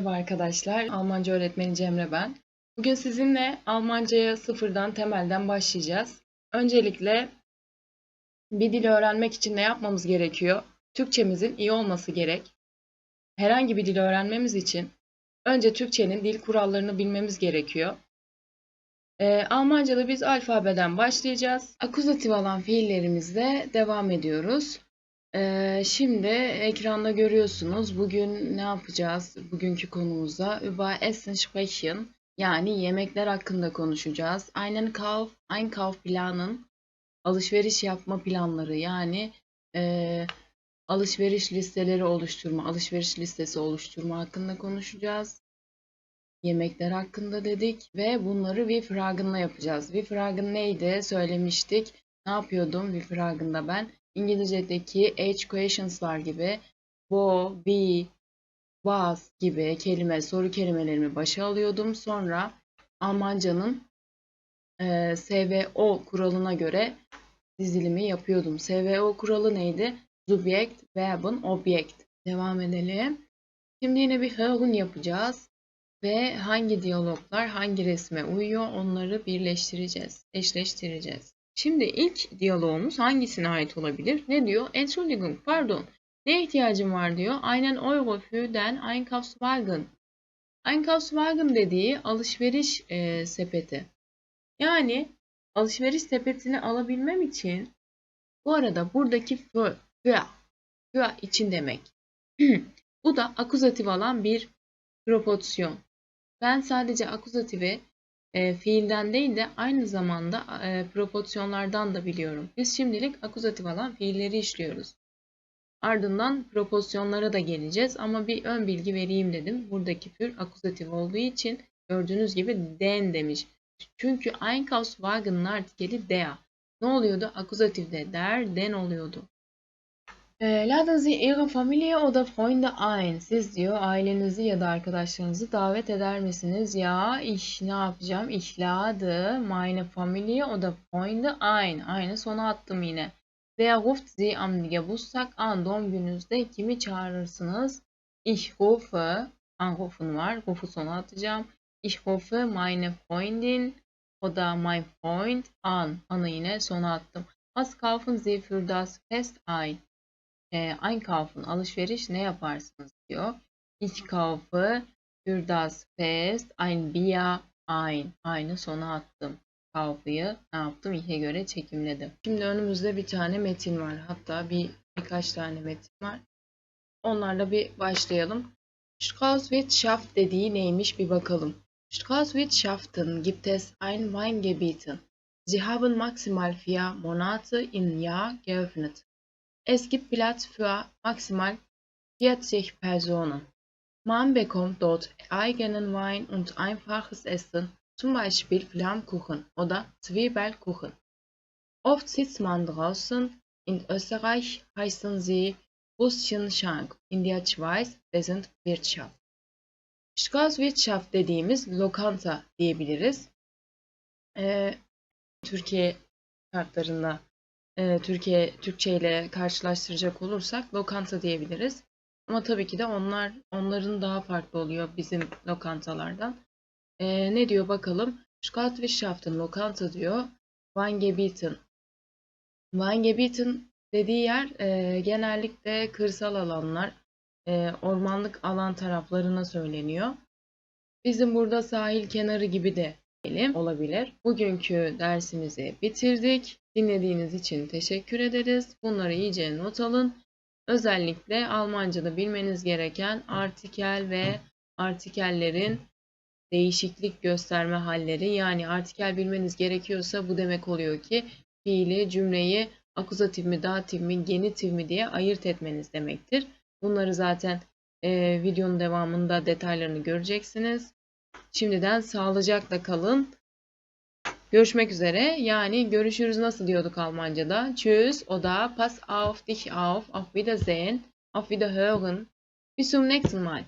Merhaba arkadaşlar, Almanca öğretmeni Cemre ben. Bugün sizinle Almancaya sıfırdan temelden başlayacağız. Öncelikle bir dil öğrenmek için ne yapmamız gerekiyor? Türkçemizin iyi olması gerek. Herhangi bir dil öğrenmemiz için önce Türkçenin dil kurallarını bilmemiz gerekiyor. Ee, Almanca'da biz alfabeden başlayacağız. Akuzatif olan fiillerimizle devam ediyoruz. Şimdi ekranda görüyorsunuz. Bugün ne yapacağız? Bugünkü konumuzda über Essen sprechen. Yani yemekler hakkında konuşacağız. Einen Kauf, Einkaufplanen. Alışveriş yapma planları yani e, alışveriş listeleri oluşturma, alışveriş listesi oluşturma hakkında konuşacağız. Yemekler hakkında dedik ve bunları Wifragen'la yapacağız. Wifragen neydi? Söylemiştik. Ne yapıyordum Wifragen'da ben? İngilizce'deki H questions'lar gibi wo, wie, was gibi kelime, soru kelimelerimi başa alıyordum. Sonra Almanca'nın e, SVO kuralına göre dizilimi yapıyordum. SVO kuralı neydi? Subjekt, Verben, Objekt. Devam edelim. Şimdi yine bir hören yapacağız. Ve hangi diyaloglar hangi resme uyuyor onları birleştireceğiz, eşleştireceğiz. Şimdi ilk diyalogumuz hangisine ait olabilir? Ne diyor? Entschuldigung, pardon. Ne ihtiyacım var diyor. Einen Euro für den Einkaufswagen. Einkaufswagen dediği alışveriş e, sepeti. Yani alışveriş sepetini alabilmem için bu arada buradaki für, für, für için demek. bu da akuzatif alan bir proposisyon. Ben sadece akuzatifi e, fiilden değil de aynı zamanda e, propozisyonlardan da biliyorum. Biz şimdilik akuzatif alan fiilleri işliyoruz. Ardından propozisyonlara da geleceğiz ama bir ön bilgi vereyim dedim. Buradaki für akuzatif olduğu için gördüğünüz gibi den demiş. Çünkü Einkaufswagen'ın artikeli der. Ne oluyordu? Akuzatifde der, den oluyordu. Ee, Laden Sie Ihre Familie oder Freunde ein. Siz diyor ailenizi ya da arkadaşlarınızı davet eder misiniz? Ya ich ne yapacağım? Ich lade meine Familie oder Freunde ein. Aynı sona attım yine. Wer ruft Sie am Geburtstag an? Doğum gününüzde kimi çağırırsınız? Ich rufe, anrufen var. Rufu sona atacağım. Ich rufe meine Freundin oder mein Freund an. Anı yine sona attım. Was kaufen Sie für das Fest ein? E, einkaufen alışveriş ne yaparsınız diyor. Ich kaufe für das Fest ein Bier ein. Aynı sona attım. Kaufe'yı ne yaptım? İhe göre çekimledim. Şimdi önümüzde bir tane metin var. Hatta bir birkaç tane metin var. Onlarla bir başlayalım. Straußwirtschaft dediği neymiş bir bakalım. Straußwirtschaften gibt es ein Weingebieten. Sie haben maximal vier Monate im Jahr geöffnet. Es gibt Platz für maximal 40 Personen. Man bekommt dort eigenen Wein und einfaches Essen, zum Beispiel Flammkuchen oder Zwiebelkuchen. Oft sitzt man draußen. In Österreich heißen sie Würstchenschank, in der Schweiz Wirtschaft. Wirtschaft dediğimiz lokanta diyebiliriz. Ee, Türkiye şartlarında e, Türkiye Türkçe ile karşılaştıracak olursak lokanta diyebiliriz. Ama tabii ki de onlar onların daha farklı oluyor bizim lokantalardan. E, ne diyor bakalım? Skatwischaft'ın lokanta diyor. Weingebieten. Weingebieten dediği yer e, genellikle kırsal alanlar, e, ormanlık alan taraflarına söyleniyor. Bizim burada sahil kenarı gibi de diyelim olabilir. Bugünkü dersimizi bitirdik. Dinlediğiniz için teşekkür ederiz. Bunları iyice not alın. Özellikle Almanca'da bilmeniz gereken artikel ve artikellerin değişiklik gösterme halleri. Yani artikel bilmeniz gerekiyorsa bu demek oluyor ki fiili, cümleyi akuzatif mi, datif mi, genitif mi diye ayırt etmeniz demektir. Bunları zaten e, videonun devamında detaylarını göreceksiniz. Şimdiden sağlıcakla kalın. Görüşmek üzere. Yani görüşürüz nasıl diyorduk Almanca'da? Tschüss oder pass auf dich auf. Auf Wiedersehen. Auf Wiederhören. Bis zum nächsten Mal.